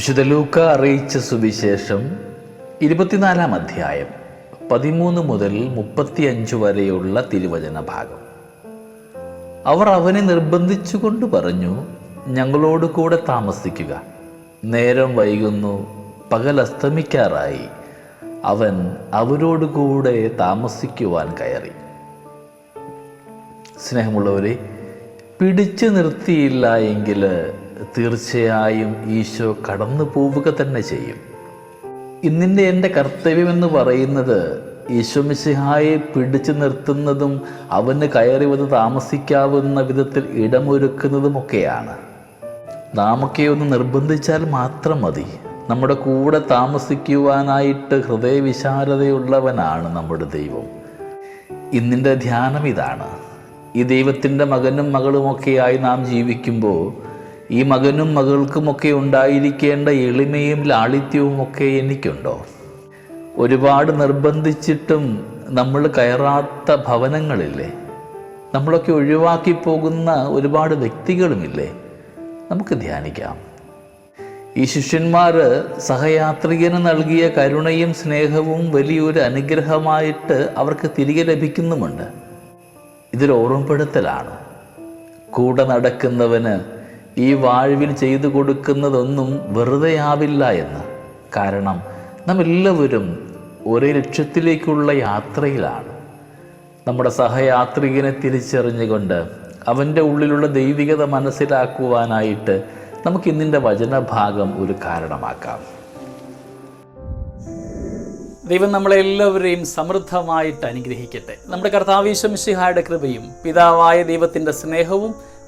വിശുദ്ധ ലൂക്ക അറിയിച്ച സുവിശേഷം ഇരുപത്തിനാലാം അധ്യായം പതിമൂന്ന് മുതൽ മുപ്പത്തിയഞ്ച് വരെയുള്ള തിരുവചന ഭാഗം. അവർ അവനെ നിർബന്ധിച്ചുകൊണ്ട് പറഞ്ഞു ഞങ്ങളോട് കൂടെ താമസിക്കുക. നേരം വൈകുന്നു പകൽ അസ്തമിക്കാറായി. അവൻ അവരോട് കൂടെ താമസിക്കുവാൻ കയറി. സ്നേഹമുള്ളവരെ പിടിച്ചു നിർത്തിയില്ല എങ്കിൽ തീർച്ചയായും ഈശോ കടന്നു പോവുക തന്നെ ചെയ്യും. ഇന്നിന്റെ എന്റെ കർത്തവ്യമെന്ന് പറയുന്നത് ഈശോ മിശിഹായെ പിടിച്ചു നിർത്തുന്നതും അവന് കയറി വന്ന് താമസിക്കാവുന്ന വിധത്തിൽ ഇടമൊരുക്കുന്നതുമൊക്കെയാണ്. നാമൊക്കെ ഒന്ന് നിർബന്ധിച്ചാൽ മാത്രം മതി. നമ്മുടെ കൂടെ താമസിക്കുവാനായിട്ട് ഹൃദയവിശാലതയുള്ളവനാണ് നമ്മുടെ ദൈവം. ഇന്നിന്റെ ധ്യാനം ഇതാണ്. ഈ ദൈവത്തിന്റെ മകനും മകളുമൊക്കെയായി നാം ജീവിക്കുമ്പോൾ ഈ മകനും മകൾക്കുമൊക്കെ ഉണ്ടായിരിക്കേണ്ട എളിമയും ലാളിത്യവും ഒക്കെ എനിക്കുണ്ടോ? ഒരുപാട് നിർബന്ധിച്ചിട്ടും നമ്മൾ കയറാത്ത ഭവനങ്ങളില്ലേ? നമ്മളൊക്കെ ഒഴിവാക്കി പോകുന്ന ഒരുപാട് വ്യക്തികളുമില്ലേ? നമുക്ക് ധ്യാനിക്കാം. ഈ ശിഷ്യന്മാർ സഹയാത്രികന് നൽകിയ കരുണയും സ്നേഹവും വലിയൊരു അനുഗ്രഹമായിട്ട് അവർക്ക് തിരികെ ലഭിക്കുന്നുമുണ്ട്. ഇതൊരു ഓർമ്മപ്പെടുത്തലാണ്. കൂടെ നടക്കുന്നവന് ഈ വാഴ്വിൽ ചെയ്തു കൊടുക്കുന്നതൊന്നും വെറുതെയാവില്ല എന്ന്. കാരണം നമ്മെല്ലാവരും ഒരേ ലക്ഷ്യത്തിലേക്കുള്ള യാത്രയിലാണ്. നമ്മുടെ സഹയാത്രികനെ തിരിച്ചറിഞ്ഞുകൊണ്ട് അവന്റെ ഉള്ളിലുള്ള ദൈവികത മനസ്സിലാക്കുവാനായിട്ട് നമുക്ക് ഇന്നിന്റെ വചനഭാഗം ഒരു കാരണമാക്കാം. ദൈവം നമ്മളെല്ലാവരെയും സമൃദ്ധമായിട്ട് അനുഗ്രഹിക്കട്ടെ. നമ്മുടെ കർത്താവീശംഷിഹായുടെ കൃപയും പിതാവായ ദൈവത്തിന്റെ സ്നേഹവും